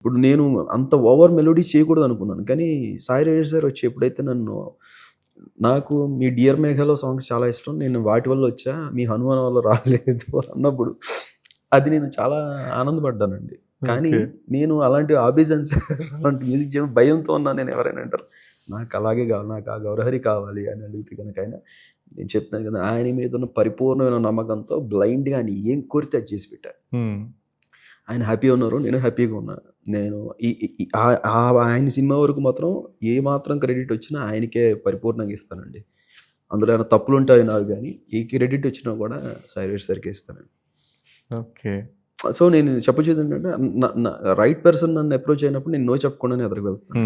ఇప్పుడు నేను అంత ఓవర్ మెలోడీ చేయకూడదు అనుకున్నాను కానీ సాయి రవి సార్ వచ్చి ఎప్పుడైతే నన్ను నాకు మీ డియర్ మేఘలో సాంగ్స్ చాలా ఇష్టం నేను వాటి వల్ల వచ్చా మీ హనుమాన్ వల్ల రాలేదు అన్నప్పుడు అది నేను చాలా ఆనందపడ్డానండి కానీ. నేను అలాంటి ఆబిజన్స్ అలాంటి మ్యూజిక్ చేయడం భయంతో ఉన్నా నేను ఎవరైనా అంటారు నాకు అలాగే కావాలి నాకు ఆ గౌరహరి కావాలి అని అడిగితే కనుక ఆయన నేను చెప్తున్నాను కదా ఆయన మీద ఉన్న పరిపూర్ణమైన నమ్మకంతో బ్లైండ్గా ఆయన ఏం కోరితే అది చేసి పెట్టారు. ఆయన హ్యాపీగా ఉన్నారు నేను హ్యాపీగా ఉన్నా. నేను ఆయన సినిమా వరకు మాత్రం ఏ మాత్రం క్రెడిట్ వచ్చినా ఆయనకే పరిపూర్ణంగా ఇస్తానండి. అందులో ఏమైనా తప్పులు ఉంటాయి నాకు కానీ ఈ క్రెడిట్ వచ్చినా కూడా సైరేష్ సరికి ఇస్తానండి. ఓకే. సో నేను చెప్పొచ్చేది ఏంటంటే రైట్ పర్సన్ నన్ను అప్రోచ్ అయినప్పుడు నేను నో చెప్పకుండానే ఎదురుకు వెళ్తాను.